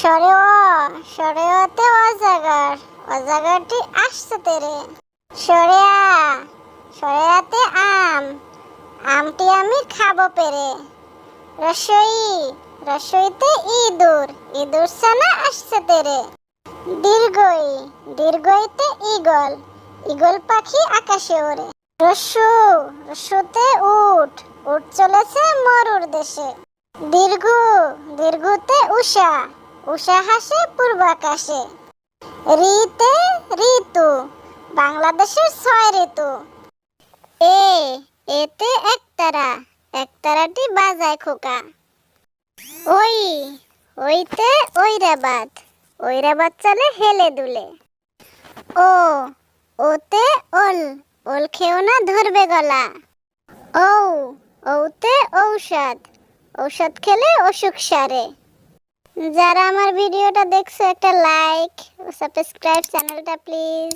সরে অ সরে অজাগরটি আসছে তেরে। সরে আ আম, আমটি আমি খাব পেরে। রসই রসইতে ইঁদুর ইঁদুর ছানা আসছে তেরে। দীর্ঘই দীর্ঘইতে ঈগল ঈগল পাখি আকাশে ওড়ে। রস্যু রস্যুতে উট উট চলেছে মরুর দেশে। দীর্ঘ দীর্ঘতে উষা উষা হাসে পূর্ব আকাশে ঋতে ঋতু, বাংলাদেশের ছয় ঋতু। এ, এতে একতারা, একতারাটি বাজায় খোকা। ওই, ওইতে ওইরাবাদ ওইরাবাদ চলে হেলে দুলে। ও, ওতে ওল ওল খেও না ধরবে গলা। ও ওতে ঔষধ ঔষধ খেলে অসুখ সারে। যারা আমার ভিডিওটা দেখছো একটা লাইক সাবস্ক্রাইব চ্যানেলটা প্লিজ